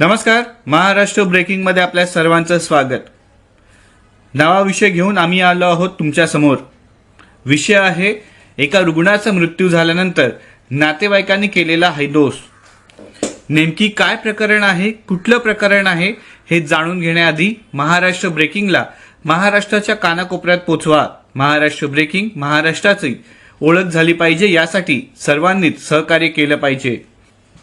नमस्कार महाराष्ट्र ब्रेकिंगमध्ये आपल्या सर्वांचं स्वागत. नवा विषय घेऊन आम्ही आलो आहोत तुमच्यासमोर विषय आहे एका रुग्णाचा मृत्यू झाल्यानंतर नातेवाईकांनी केलेला हैदोस नेमकी काय प्रकरण आहे कुठलं प्रकरण आहे हे जाणून घेण्याआधी महाराष्ट्र ब्रेकिंगला महाराष्ट्राच्या कानाकोपऱ्यात पोचवा. महाराष्ट्र ब्रेकिंग महाराष्ट्राची ओळख झाली पाहिजे यासाठी सर्वांनीच सहकार्य केलं पाहिजे.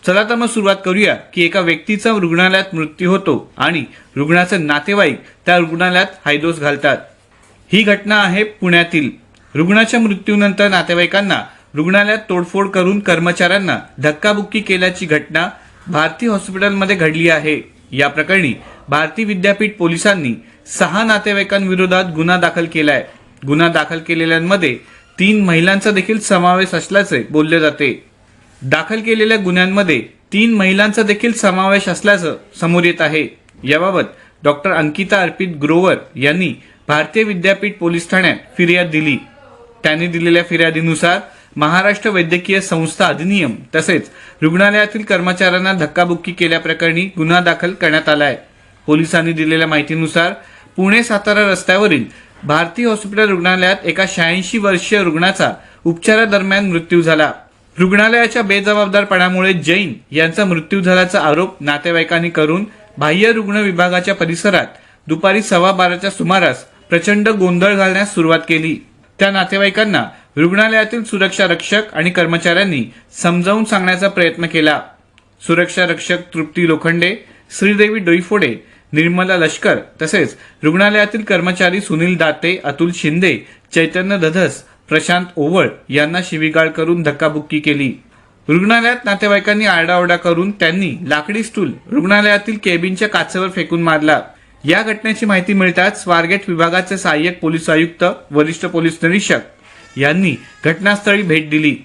चला तर मग सुरुवात करूया की एका व्यक्तीचा रुग्णालयात मृत्यू होतो आणि रुग्णाचे नातेवाईक त्या रुग्णालयात हायदोस घालतात. ही घटना आहे पुण्यातील. रुग्णाच्या मृत्यूनंतर नातेवाईकांना रुग्णालयात तोडफोड करून कर्मचाऱ्यांना धक्काबुक्की केल्याची घटना भारती हॉस्पिटलमध्ये घडली आहे. या प्रकरणी भारती विद्यापीठ पोलिसांनी सहा नातेवाईकांविरोधात गुन्हा दाखल केलाय. गुन्हा दाखल केलेल्यांमध्ये तीन महिलांचा देखील समावेश असल्याचे बोलले जाते. दाखल केलेल्या गुन्ह्यांमध्ये तीन महिलांचा देखील समावेश असल्याचं समोर येत आहे. याबाबत डॉक्टर अंकिता अर्पित ग्रोवर यांनी भारतीय विद्यापीठ पोलीस ठाण्यात फिर्याद दिली. त्यांनी दिलेल्या फिर्यादीनुसार महाराष्ट्र वैद्यकीय संस्था अधिनियम तसेच रुग्णालयातील कर्मचाऱ्यांना धक्काबुक्की केल्याप्रकरणी गुन्हा दाखल करण्यात आलाय. पोलिसांनी दिलेल्या माहितीनुसार पुणे सातारा रस्त्यावरील भारती हॉस्पिटल रुग्णालयात एका शहाऐंशी वर्षीय रुग्णाचा उपचारादरम्यान मृत्यू झाला. रुग्णालयाच्या बेजबाबदारपणामुळे जैन यांचा मृत्यू झाल्याचा आरोप नातेवाईकांनी करून बाह्य रुग्ण विभागाच्या परिसरात दुपारी सव्वा बाराच्या सुमारास प्रचंड गोंधळ घालण्यास सुरुवात केली. त्या नातेवाईकांना रुग्णालयातील सुरक्षा रक्षक आणि कर्मचाऱ्यांनी समजावून सांगण्याचा प्रयत्न केला. सुरक्षा रक्षक तृप्ती लोखंडे श्रीदेवी डोईफोडे निर्मला लष्कर तसेच रुग्णालयातील कर्मचारी सुनील दाते अतुल शिंदे चैतन्य धधस प्रशांत ओवळ यांना शिवीगाळ करून धक्काबुक्की केली. रुग्णालयात नातेवाईकांनी आरडाओरडा करून त्यांनी लाकडी स्टूल रुग्णालयातील केबिनच्या काचेवर फेकून मारला. या घटनेची माहिती मिळताच स्वारगेट विभागाचे सहाय्यक पोलीस आयुक्त वरिष्ठ पोलीस निरीक्षक यांनी घटनास्थळी भेट दिली.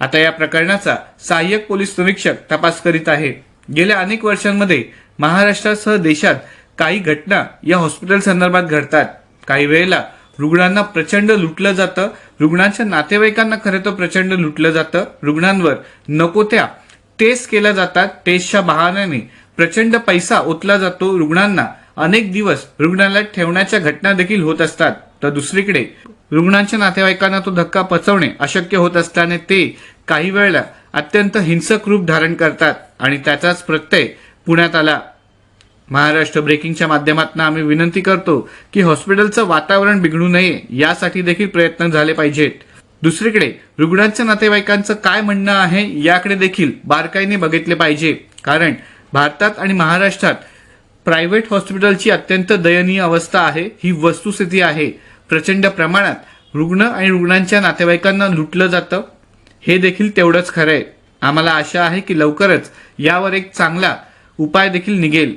आता या प्रकरणाचा सहाय्यक पोलीस निरीक्षक तपास करीत आहे. गेल्या अनेक वर्षांमध्ये महाराष्ट्रासह देशात काही घटना या हॉस्पिटल संदर्भात घडतात. काही वेळेला रुग्णांना प्रचंड लुटलं जातं रुग्णांच्या नातेवाईकांना खरं तर प्रचंड लुटलं जातं. रुग्णांवर नको त्या. टेस्ट केल्या जातात. टेस्टच्या बहाण्याने प्रचंड पैसा ओतला जातो रुग्णांना. अनेक दिवस रुग्णालयात ठेवण्याच्या घटना देखील होत असतात. तर दुसरीकडे रुग्णांच्या नातेवाईकांना तो धक्का पचवणे अशक्य होत असल्याने ते काही वेळेला अत्यंत हिंसक रूप धारण करतात आणि त्याचाच प्रत्यय पुण्यात आला. महाराष्ट्र ब्रेकिंगच्या माध्यमातून आम्ही विनंती करतो की हॉस्पिटलचं वातावरण बिघडू नये यासाठी देखील प्रयत्न झाले पाहिजेत. दुसरीकडे रुग्णांच्या नातेवाईकांचं काय म्हणणं आहे याकडे देखील बारकाईने बघितले पाहिजे. कारण भारतात आणि महाराष्ट्रात प्रायव्हेट हॉस्पिटलची अत्यंत दयनीय अवस्था आहे ही वस्तुस्थिती आहे. प्रचंड प्रमाणात रुग्ण आणि रुग्णांच्या नातेवाईकांना लुटलं जातं. हे देखील तेवढंच खरं आहे आम्हाला आशा आहे की लवकरच यावर एक चांगला उपाय देखील निघेल.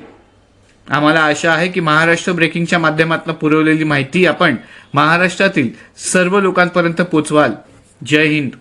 आम्हाला आशा आहे की महाराष्ट्र ब्रेकिंगच्या माध्यमातून पुरवलेली माहिती आपण महाराष्ट्रातील सर्व लोकांपर्यंत पोचवाल. जय हिंद.